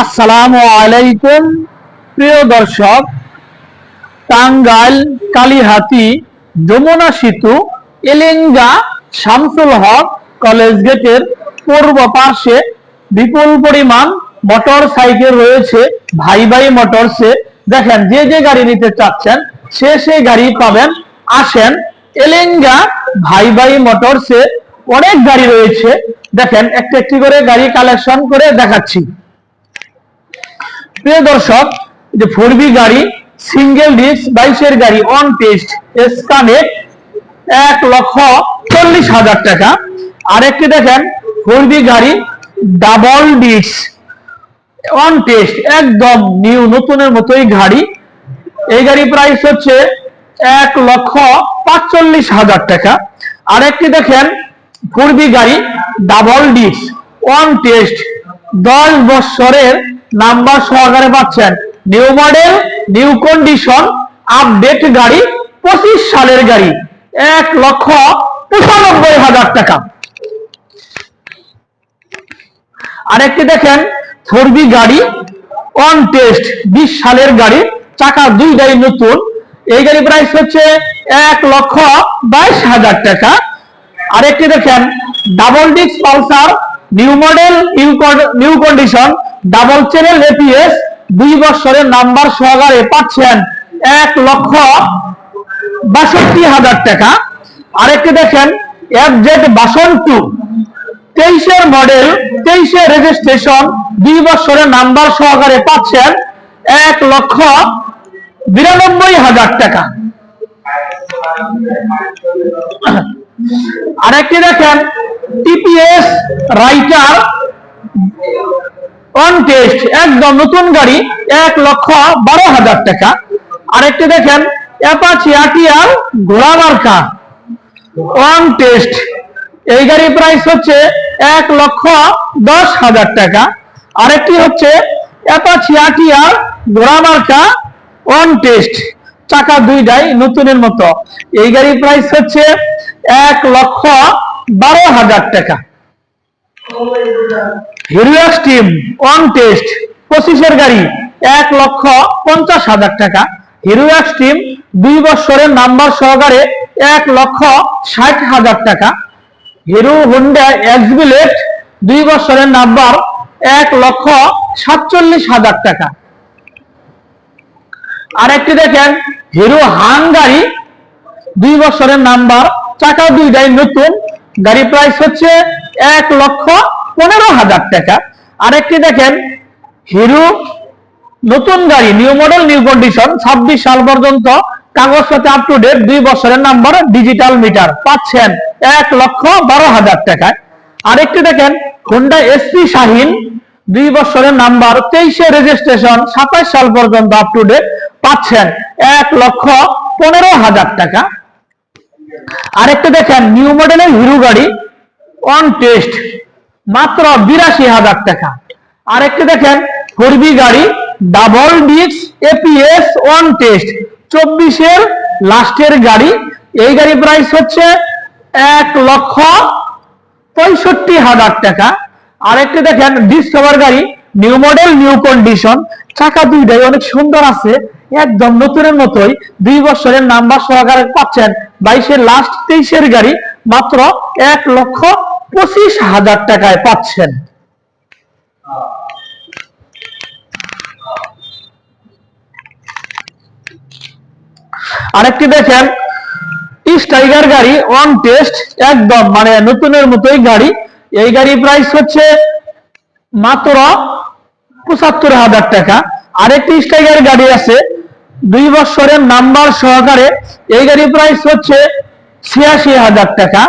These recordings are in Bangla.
আসসালামু আলাইকুম, প্রিয় দর্শক, টাঙ্গাইল, কালীহাতি, যমুনা সেতু, এলেঙ্গা, শামসুল হক কলেজ গেটের পূর্ব পার্শ্বে বিপুল পরিমাণ মোটর সাইকেল রয়েছে, ভাই ভাই মোটরসে দেখেন, যে যে গাড়ি নিতে চাচ্ছেন, সে সেই গাড়ি পাবেন। আসেন, এলেঙ্গা ভাই ভাই মোটরসে অনেক গাড়ি রয়েছে। দেখেন, একটি একটি করে গাড়ি কালেকশন করে দেখাচ্ছি। প্রিয় দর্শক যে ফোর গাড়ি সিঙ্গেল ডিস্ক বাইশের গাড়ি অন টেস্ট স্কানেট এক লক্ষ চল্লিশ হাজার টাকা। আরেকটি দেখেন ফোর গাড়ি ডাবল ডিস্ক অন টেস্ট একদম নিউ নতুনের মতোই গাড়ি। এই গাড়ি প্রাইস হচ্ছে এক লক্ষ পাঁচচল্লিশ হাজার টাকা। আরেকটি দেখেন ফোর বি গাড়ি ডাবল ডিস্ক অন টেস্ট দশ বছরের নাম্বার সহকারে পাচ্ছেন new model, new condition update গাড়ি, পঁচিশ সালের গাড়ি, এক লক্ষ পঁচানব্বই হাজার টাকা। আরেকটি দেখেন ফোর বি গাড়ি অন টেস্ট বিশ সালের গাড়ি, চাকা দুই গাড়ি নতুন। এই গাড়ি প্রাইস হচ্ছে এক লক্ষ বাইশ হাজার টাকা। আরেকটি দেখেন double disc Pulsar new model new condition double channel ABS দুই বছরের নাম্বার সহকারে পাচ্ছেন এক লক্ষ বাষট্টি হাজার টাকা। আরেকটি দেখেন এফ জেড বাসন টু তেইশের মডেল তেইশের রেজিস্ট্রেশন দুই বছরের নাম্বার সহকারে পাচ্ছেন এক লক্ষ বিরানব্বই হাজার টাকা। আরেকটি দেখেন টিপিএস রাইটার অন টেস্ট একদম নতুন গাড়ি, এক লক্ষ বারো হাজার টাকা। আরেকটি দেখেন অন টেস্ট এই গাড়ির প্রাইস হচ্ছে এক লক্ষ দশ হাজার টাকা। আরেকটি হচ্ছে অ্যাপাচি আটিয়ার ঘোড়া অন টেস্ট চাকা দুইটাই নতুনের মতো। এই গাড়ির প্রাইস হচ্ছে এক লক্ষ বারো হাজার টাকা। হিরো টিম অন টেস্ট পঁচিশের গাড়ি, এক লক্ষ পঞ্চাশ হাজার টাকা। হিরো টিম দুই বছরের নাম্বার সহকারে এক লক্ষ ষাট হাজার টাকা। হিরো হুন্ডা এক্সবিলেট দুই বছরের নাম্বার এক লক্ষ সাতচল্লিশ হাজার টাকা। আরেকটি দেখেন হিরো হান গাড়ি, দুই বছরের নাম্বার চাকা দুইটাই নতুন। গাড়ি প্রাইস হচ্ছে এক লক্ষ পনেরো হাজার টাকা। আরেকটি দেখেন, হিরো নতুন গাড়ি নিউ মডেল নিউ কন্ডিশন ছাব্বিশ সাল পর্যন্ত কাগজপত্র আপ টু ডেট দুই বছরের নাম্বার ডিজিটাল মিটার পাচ্ছেন এক লক্ষ বারো হাজার টাকায়। আরেকটি দেখেন হোন্ডা এসপি শাহিন, দুই বছরের নাম্বার তেইশে রেজিস্ট্রেশন সাতাশ সাল পর্যন্ত আপ টু ডেট পাচ্ছেন এক লক্ষ পনেরো হাজার টাকা। আরেকটা দেখেন নিউ মডেলের হিরো গাড়ি অন টেস্ট মাত্র বিরাশি হাজার টাকা। আরেকটা দেখেন ফোরবি গাড়ি double disc ABS on test চব্বিশের লাস্টের গাড়ি। এই গাড়ি প্রাইস হচ্ছে এক লক্ষ পঁয়ষট্টি হাজার টাকা। আরেকটা দেখেন ডিসকভার গাড়ি নিউ মডেল নিউ কন্ডিশন চাকা দুইটাই অনেক সুন্দর আছে, একদম নতুনের মতোই। দুই বছরের নাম্বার সহকারে পাচ্ছেন বাইশের লাস্ট তেইশের গাড়ি মাত্র এক লক্ষ পঁচিশ হাজার টাকায় পাচ্ছেন। আরেকটি দেখেন টাইগার গাড়ি অন টেস্ট একদম মানে নতুনের মতোই গাড়ি। এই গাড়ি প্রাইস হচ্ছে মাত্র পঁচাত্তর হাজার টাকা। আরেকটি টাইগার গাড়ি আছে দুই বছরের নাম্বার সহকারে এই গাড়ি প্রাইস হচ্ছে ছিয়াশি হাজার টাকা।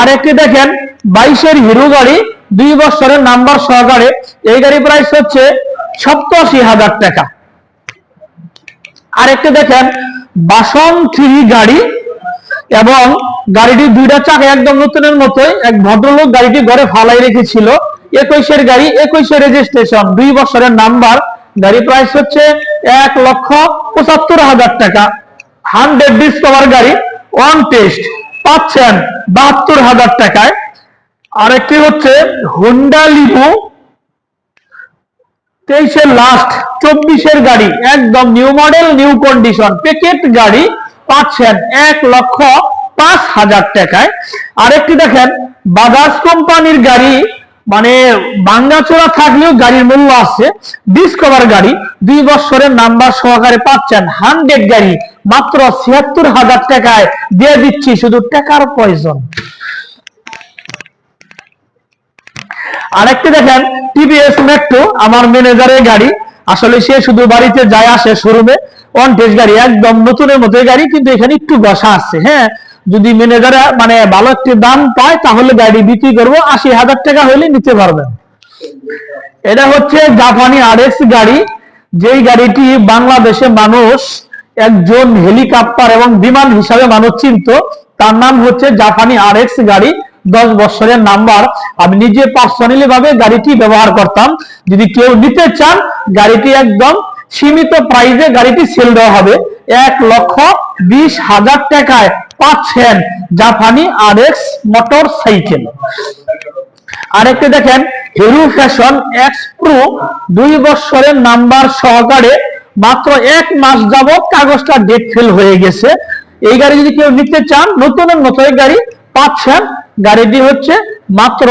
আর একটি দেখেন, বাইশের হিরো গাড়ি, দুই বছরের নাম্বার সহকারে এই গাড়ি প্রাইস হচ্ছে সপ্তাশি হাজার টাকা। আরেকটি দেখেন, বাসন থ্রি গাড়ি এবং গাড়িটি দুইটা চাকা একদম নতুনের মতোই, এক ভদ্রলোক গাড়িটি ঘরে ফালাই রেখেছিল। একুশের গাড়ি, একুশে রেজিস্ট্রেশন দুই বছরের নাম্বার গাড়ি প্রাইস হচ্ছে এক লক্ষ পঁচাত্তর হাজার টাকা। হান্ড্রেড ডিসকভার গাড়ি ওয়ান টেস্ট পাচ্ছেন বাহাত্তর হাজার টাকায়। আরেকটি হচ্ছে হুন্ডা লিবু তেইশের লাস্ট চব্বিশের গাড়ি, একদম new model new condition packet গাড়ি পাচ্ছেন এক লক্ষ পাঁচ হাজার টাকায়। আরেকটি দেখেন বাজাজ কোম্পানির গাড়ি মানে বাঙ্গাচোরা থাকলেও গাড়ির মূল্য আছে। ডিসকভার গাড়ি, দুই বছরের নাম্বার সহকারে পাচ্ছেন হান্ড্রেড গাড়ি, মাত্র ছিয়াত্তর হাজার টাকায় দিয়ে দিচ্ছি শুধু টাকার প্রয়োজন। আরেকটি দেখেন টিভিএস মেট্রো আমার ম্যানেজারের গাড়ি। আসলে সে শুধু বাড়িতে যায়, আসে শোরুমে ওয়ান টেস্ট গাড়ি, একদম নতুনের মতো গাড়ি, কিন্তু এখানে একটু বসা আছে হ্যাঁ। যদি ম্যানেজার মানে ভালো একটি দাম পায়, তাহলে গাড়ি বিক্রি করব। আশি হাজার টাকা হলে নিতে পারবেন। এটা হচ্ছে জাপানি আরএক্স গাড়ি। যেই গাড়িটি বাংলাদেশে মানুষ একজন হেলিকপ্টার এবং বিমান হিসাবে মানুষ চিনত। তার নাম হচ্ছে জাপানি আরএক্স গাড়ি। দশ বছরের নাম্বার। আমি নিজে পার্সোনালি ভাবে গাড়িটি ব্যবহার করতাম। যদি কেউ নিতে চান, গাড়িটি একদম সীমিত প্রাইজে গাড়িটি সেল দেওয়া হবে। এক লক্ষ বিশ হাজার টাকায়। পাচ্ছেন জাপানি আরএক্স মোটর সাইকেল আরেকটি দেখেন হিরো ফ্যাশন এক্স প্রো দুই বছরের নাম্বার সহকারে মাত্র এক মাস যাবত কাগজটা ডেট ফেল হয়ে গেছে। এই গাড়ি যদি কেউ নিতে চান, নতুন নতুন গাড়ি পাচ্ছেন, গাড়িটি হচ্ছে মাত্র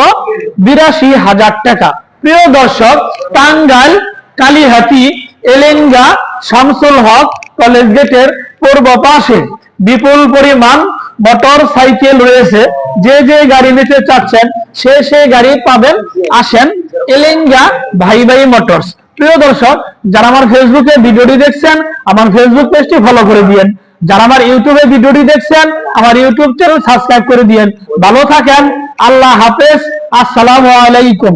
বিরাশি হাজার টাকা। প্রিয় দর্শক, টাঙ্গাইল, কালীহাতি, এলেঙ্গা, শামসুল হক কলেজ গেটের পূর্ব পাশে। বিপুল পরিমাণ মোটর সাইকেল রয়েছে। যে যে গাড়ি নিতে চাচ্ছেন, সে সে গাড়ি পাবেন। আসেন এলেঙ্গা ভাই ভাই মোটরস প্রিয় দর্শক, যারা আমার ফেসবুকে ভিডিওটি দেখছেন, আমার ফেসবুক পেজটি ফলো করে দিয়েন। যারা আমার ইউটিউবে ভিডিওটি দেখছেন, আমার ইউটিউব চ্যানেল সাবস্ক্রাইব করে দিয়েন। ভালো থাকেন, আল্লাহ হাফেজ, আসসালামু আলাইকুম।